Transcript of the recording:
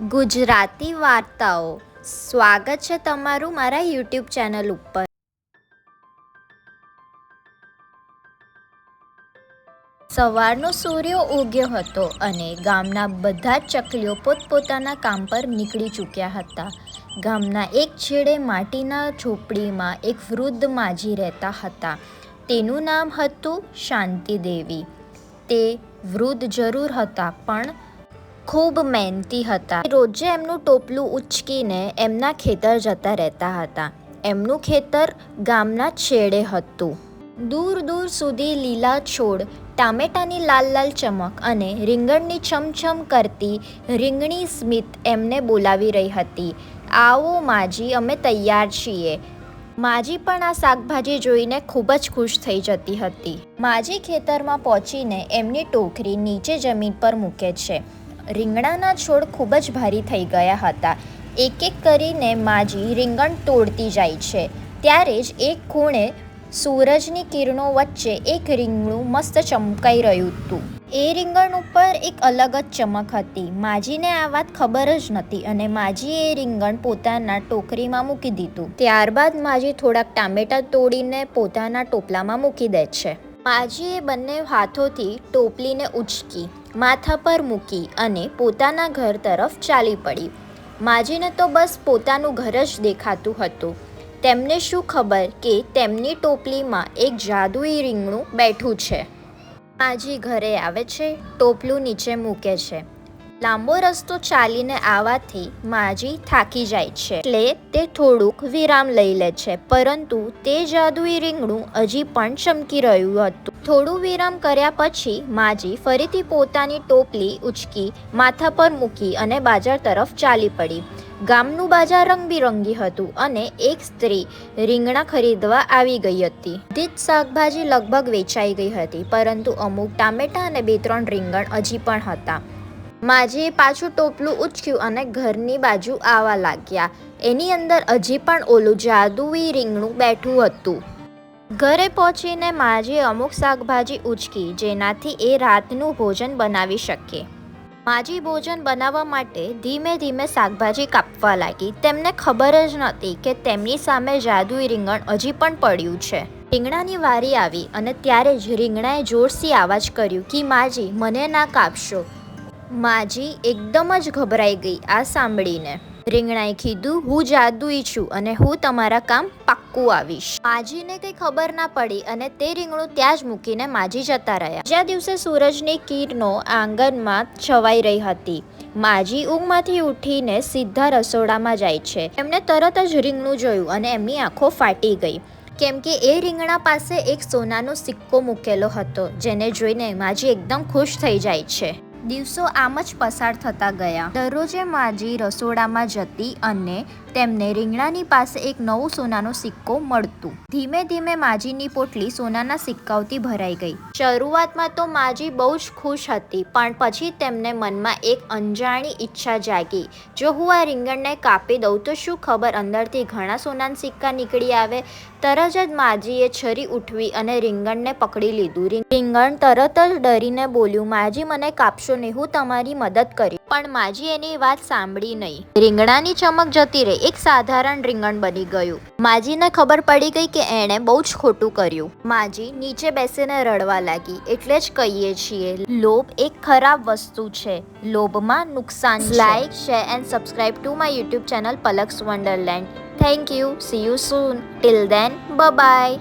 ગુજરાતી વાર્તાઓ. સ્વાગત છે તમારું મારા યુટ્યુબ ચેનલ ઉપર. સવારનો સૂર્ય ઉગ્યો હતો અને ગામના બધા જ ચકલીઓ પોતપોતાના કામ પર નીકળી ચૂક્યા હતા. ગામના એક છેડે માટીના ઝૂંપડીમાં એક વૃદ્ધ માજી રહેતા હતા. તેનું નામ હતું શાંતિ દેવી તે વૃદ્ધ જરૂર હતા, પણ ખૂબ મહેનતી હતા. રોજે એમનું ટોપલું ઉચકીને એમના ખેતર જતા રહેતા હતા. એમનું ખેતર ગામના છેડે હતું. દૂર દૂર સુધી લીલા છોડ, ટામેટાની લાલ લાલ ચમક અને રીંગણની છમછમ કરતી રીંગણી સ્મિત એમને બોલાવી રહી હતી. આવો માજી, અમે તૈયાર છીએ. માજી પણ આ શાકભાજી જોઈને ખૂબ જ ખુશ થઈ જતી હતી. માજી ખેતરમાં પહોંચીને એમની ટોકરી નીચે જમીન પર મૂકે છે. રીંગણાના છોડ ખૂબ જ ભારી થઈ ગયા હતા. એક એક કરીને માજી રીંગણ તોડતી જાય છે. ત્યારે જ એક ખૂણે સૂરજની કિરણો વચ્ચે એક રીંગણું મસ્ત ચમકાઈ રહ્યું હતું. એ રીંગણ ઉપર એક અલગ જ ચમક હતી. માજીને આ વાત ખબર જ નથી અને માજીએ એ રીંગણ પોતાના ટોકરીમાં મૂકી દીધું. ત્યારબાદ માજી થોડાક ટામેટા તોડીને પોતાના ટોપલામાં મૂકી દે છે. માજીએ બંને હાથોથી ટોપલીને ઉચકી માથા પર મૂકી અને પોતાના ઘર તરફ ચાલી પડી. માજીને તો બસ પોતાનું ઘર જ દેખાતું હતું. તેમને શું ખબર કે તેમની ટોપલીમાં એક જાદુઈ રીંગણું બેઠું છે. માજી ઘરે આવે છે, ટોપલું નીચે મૂકે છે. લાંબો રસ્તો ચાલીને આવવાથી માજી થાકી જાય છે. એટલે તે થોડુંક વિરામ લઈ લે છે, પરંતુ તે જાદુઈ રીંગણું હજી પણ ચમકી રહ્યું હતું. થોડું વિરામ કર્યા પછી માજી ફરીથી પોતાની ટોપલી ઉચકી, માથા પર મૂકી અને બાજાર તરફ ચાલી પડી. ગામનું બાજાર રંગબેરંગી હતું અને એક સ્ત્રી રીંગણા ખરીદવા આવી ગઈ હતી. બધી જ શાકભાજી લગભગ વેચાઈ ગઈ હતી, પરંતુ અમુક ટામેટા અને બે ત્રણ રીંગણ હજી પણ હતા. માજીએ પાછું ટોપલું ઉચક્યું અને ઘરની બાજુ આવવા લાગ્યા. એની અંદર હજી પણ ઓલું જાદુઈ રીંગણું બેઠું હતું. ઘરે પહોંચીને માજીએ અમુક શાકભાજી ઉચકી, જેનાથી એ રાતનું ભોજન બનાવી શકે. માજી ભોજન બનાવવા માટે ધીમે ધીમે શાકભાજી કાપવા લાગી. તેમને ખબર જ નહોતી કે તેમની સામે જાદુઈ રીંગણ હજી પણ પડ્યું છે. રીંગણાની વારી આવી અને ત્યારે જ રીંગણાએ જોરથી આવાજ કર્યું કે, માજી, મને ના કાપશો. માજી એકદમ જ ગભરાઈ ગઈ આ સાંભળીને. રીંગણાએ કીધું, હું જાદુઈ છું અને હું તમારા કામ પાક્કું આવીશ. માજીને કંઈ ખબર ના પડી અને તે રીંગણું ત્યાં જ મૂકીને માજી જતા રહ્યા. બીજા દિવસે સૂરજની કિરણો આંગણમાં છવાઈ રહી હતી. માજી ઊંઘમાંથી ઉઠીને સીધા રસોડામાં જાય છે. એમણે તરત જ રીંગણું જોયું અને એમની આંખો ફાટી ગઈ. કેમ કે એ રીંગણા પાસે એક સોનાનો સિક્કો મૂકેલો હતો, જેને જોઈને માજી એકદમ ખુશ થઈ જાય છે. દિવસો આમ જ પસાર થતા ગયા. દરરોજે માજી રસોડામાં જતી અને તેમને રીંગણાની પાસે એક નવો સોનાનો સિક્કો મળતું. ધીમે ધીમે માજીની પોટલી સોનાના સિક્કાઓથી ભરાઈ ગઈ. શરૂઆતમાં તો માજી બહુ જ ખુશ હતી, પણ પછી તેમને મનમાં એક અંજાણી ઈચ્છા જાગી. જો હું આ રીંગણને કાપી દઉં તો શું ખબર અંદરથી ઘણા સોનાના સિક્કા નીકળી આવે? તરત જ માજીએ છરી ઉઠવી અને રીંગણને પકડી લીધું. રીંગણ તરત જ ડરીને બોલ્યું, માજી, મને કાપશો નહીં હું તમારી મદદ કરી પણ માજી એની વાત સાંભળી નહીં. રીંગણાની ચમક જતી રહી. એક સાધારણ રીંગણ બની ગયું. માજીને ખબર પડી ગઈ કે એણે બહુ જ ખોટું કર્યું. માજી નીચે બેસીને રડવા લાગી. એટલે જ કહીએ છીએ, લોભ એક ખરાબ વસ્તુ છે. લોભમાં નુકસાન like share and subscribe to my YouTube channel Palak's wonderland thank you see you soon till then bye